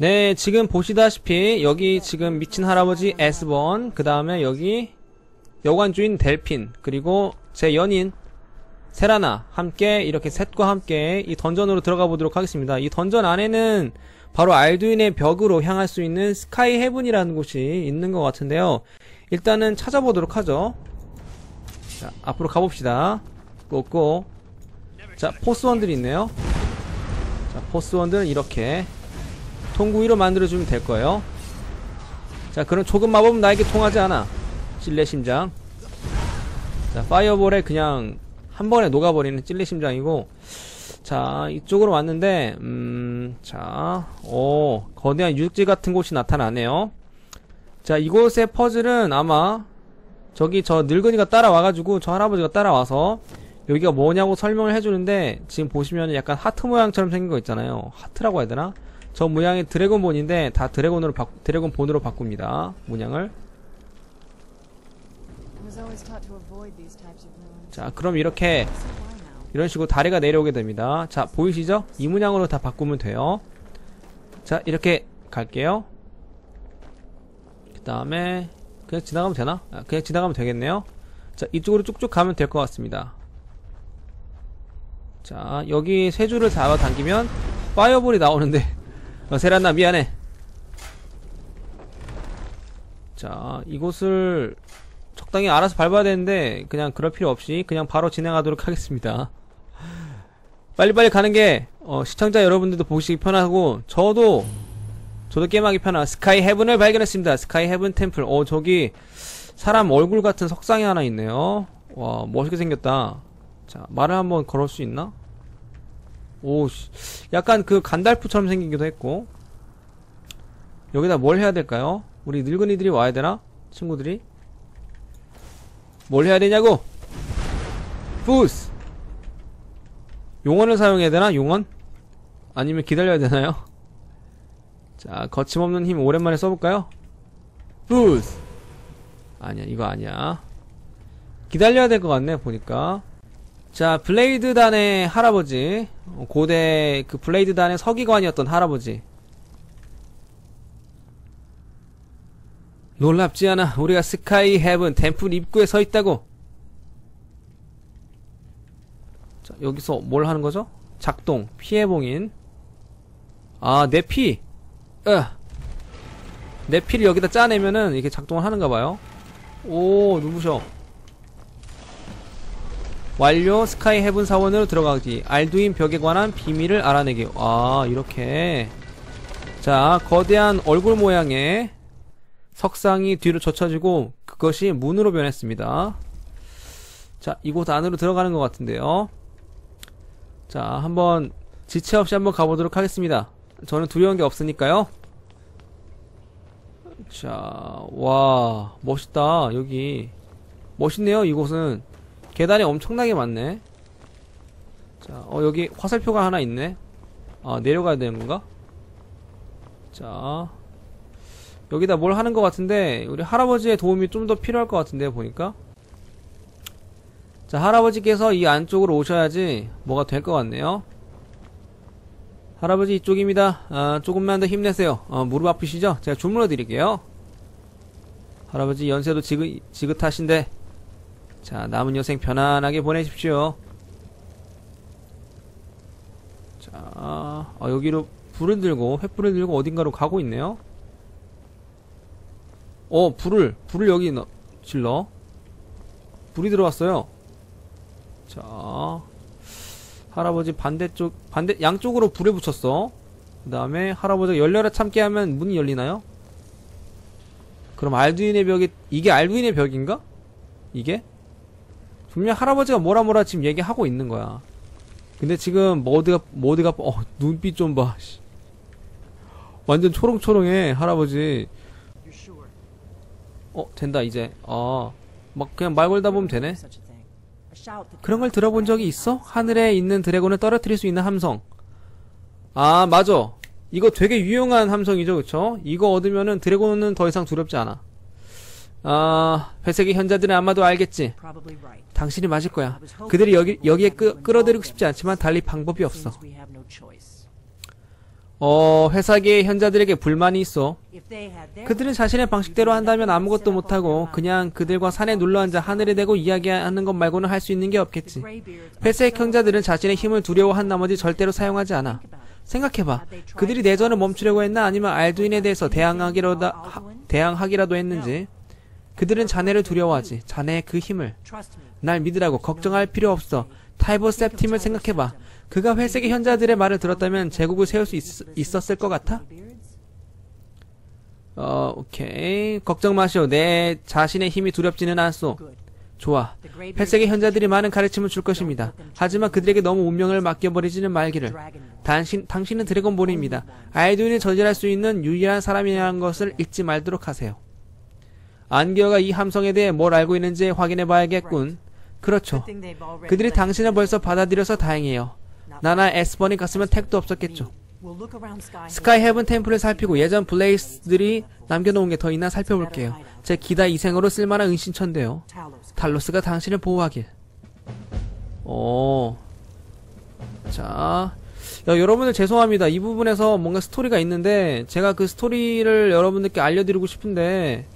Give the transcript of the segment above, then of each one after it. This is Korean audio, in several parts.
네, 지금 보시다시피 여기 지금 미친 할아버지 에스번, 그 다음에 여기 여관주인 델핀, 그리고 제 연인 세라나 함께 이렇게 셋과 함께 이 던전으로 들어가 보도록 하겠습니다. 이 던전 안에는 바로 알두인의 벽으로 향할 수 있는 스카이 헤븐이라는 곳이 있는 것 같은데요. 일단은 찾아보도록 하죠. 자, 앞으로 가봅시다. 고고. 자, 포스원들이 있네요. 자, 포스원들 이렇게 통구이로 만들어주면 될 거예요. 자, 그런 조금 마법은 나에게 통하지 않아. 찔레 심장. 자, 파이어볼에 그냥 한 번에 녹아버리는 찔레 심장이고. 자, 이쪽으로 왔는데, 음, 자, 오, 거대한 유적지 같은 곳이 나타나네요. 자, 이곳의 퍼즐은 아마, 저기 저 늙은이가 따라와가지고, 저 할아버지가 따라와서, 여기가 뭐냐고 설명을 해주는데, 지금 보시면 약간 하트 모양처럼 생긴 거 있잖아요. 하트라고 해야 되나? 저 모양이 드래곤본인데, 다 드래곤으로 바, 드래곤본으로 바꿉니다. 문양을. Ruins. 자, 그럼 이렇게? 이런 식으로 다리가 내려오게 됩니다. 자, 보이시죠? 이 문양으로 다 바꾸면 돼요. 자, 이렇게 갈게요. 그 다음에, 그냥 지나가면 되나? 아, 그냥 지나가면 되겠네요. 자, 이쪽으로 쭉쭉 가면 될 것 같습니다. 자, 여기 세 줄을 잡아당기면, 파이어볼이 나오는데, 어, 세란나, 미안해. 자, 이곳을 적당히 알아서 밟아야 되는데, 그냥 그럴 필요 없이, 그냥 바로 진행하도록 하겠습니다. 빨리빨리 가는 게 어, 시청자 여러분들도 보시기 편하고 저도 저도 게임하기 편한 스카이 헤븐을 발견했습니다. 스카이 헤븐 템플. 어 저기 사람 얼굴 같은 석상이 하나 있네요. 와 멋있게 생겼다. 자 말을 한번 걸을 수 있나? 오 씨, 약간 그 간달프처럼 생기기도 했고 여기다 뭘 해야 될까요? 우리 늙은이들이 와야 되나? 친구들이 뭘 해야 되냐고? 부스 용언을 사용해야 되나? 용언? 아니면 기다려야 되나요? 자, 거침없는 힘 오랜만에 써볼까요? 부스! 아니야, 이거 아니야. 기다려야 될 것 같네, 보니까. 자, 블레이드 단의 할아버지. 어, 고대 그 블레이드 단의 서기관이었던 할아버지. 놀랍지 않아. 우리가 스카이 헤븐 템플 입구에 서 있다고. 자, 여기서 뭘 하는 거죠? 작동, 피해봉인. 아, 내 피. 으. 내 피를 여기다 짜내면은 이렇게 작동을 하는가 봐요. 오, 눈부셔. 완료, 스카이 헤븐 사원으로 들어가기. 알두인 벽에 관한 비밀을 알아내기. 아, 이렇게. 자, 거대한 얼굴 모양의 석상이 뒤로 젖혀지고 그것이 문으로 변했습니다. 자, 이곳 안으로 들어가는 것 같은데요. 자, 한번 지체 없이 한번 가보도록 하겠습니다. 저는 두려운 게 없으니까요. 자, 와, 멋있다, 여기. 멋있네요, 이곳은. 계단이 엄청나게 많네. 자, 어, 여기 화살표가 하나 있네. 아, 내려가야 되는 건가? 자, 여기다 뭘 하는 것 같은데, 우리 할아버지의 도움이 좀 더 필요할 것 같은데요, 보니까. 자, 할아버지께서 이 안쪽으로 오셔야지 뭐가 될 것 같네요. 할아버지 이쪽입니다. 아, 조금만 더 힘내세요. 어, 무릎 아프시죠? 제가 주물러 드릴게요. 할아버지 연세도 지긋, 지긋하신데, 자, 남은 여생 편안하게 보내십시오. 자, 아, 여기로 불을 들고, 횃불을 들고 어딘가로 가고 있네요. 어, 불을, 불을 여기 넣, 질러. 불이 들어왔어요. 자, 할아버지 반대쪽, 반대, 양쪽으로 불에 붙였어. 그 다음에 할아버지가 열려라 참게 하면 문이 열리나요? 그럼 알두인의 벽이, 이게 알두인의 벽인가? 이게? 분명 할아버지가 뭐라 뭐라 지금 얘기하고 있는 거야. 근데 지금 모드가, 모드가, 어, 눈빛 좀 봐. 씨. 완전 초롱초롱해, 할아버지. 어, 된다, 이제. 아, 막 그냥 말 걸다 보면 되네. 그런 걸 들어본 적이 있어? 하늘에 있는 드래곤을 떨어뜨릴 수 있는 함성. 아, 맞아. 이거 되게 유용한 함성이죠, 그쵸? 이거 얻으면은 드래곤은 더 이상 두렵지 않아. 아, 회색의 현자들은 아마도 알겠지. 당신이 맞을 거야. 그들이 여기, 여기에 끄, 끌어들이고 싶지 않지만 달리 방법이 없어. 어, 회사계의 현자들에게 불만이 있어. 그들은 자신의 방식대로 한다면 아무것도 못하고 그냥 그들과 산에 눌러앉아 하늘에 대고 이야기하는 것 말고는 할 수 있는 게 없겠지. 회색 형자들은 자신의 힘을 두려워한 나머지 절대로 사용하지 않아. 생각해봐. 그들이 내전을 멈추려고 했나 아니면 알두인에 대해서 대항하기라도, 하- 대항하기라도 했는지. 그들은 자네를 두려워하지. 자네의 그 힘을. 날 믿으라고 걱정할 필요 없어. 타이버 셉팀을 생각해봐. 그가 회색의 현자들의 말을 들었다면 제국을 세울 수 있, 었을것 같아? 어, 오케이. 걱정 마시오. 내 자신의 힘이 두렵지는 않소. 좋아. 회색의 현자들이 많은 가르침을 줄 것입니다. 하지만 그들에게 너무 운명을 맡겨버리지는 말기를. 당신, 당신은 드래곤볼입니다. 아이두인이 저지할 수 있는 유일한 사람이라는 것을 잊지 말도록 하세요. 안기어가 이 함성에 대해 뭘 알고 있는지 확인해 봐야겠군. 그렇죠. 그들이 당신을 벌써 받아들여서 다행이에요. 나나 에스번이 갔으면 택도 없었겠죠. 스카이 헤븐 템플을 살피고 예전 블레이스들이 남겨놓은 게 더 있나 살펴볼게요. 제 기다 이생으로 쓸만한 은신처인데요. 탈로스가 당신을 보호하길. 오. 자. 야, 여러분들 죄송합니다. 이 부분에서 뭔가 스토리가 있는데, 제가 그 스토리를 여러분들께 알려드리고 싶은데,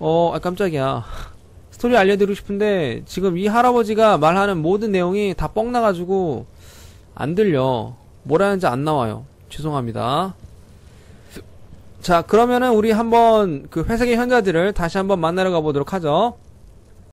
어, 아, 깜짝이야. 스토리 알려드리고 싶은데, 지금 이 할아버지가 말하는 모든 내용이 다 뻥나가지고, 안 들려. 뭐라는지 안 나와요. 죄송합니다. 자, 그러면은 우리 한번 그 회색의 현자들을 다시 한번 만나러 가보도록 하죠.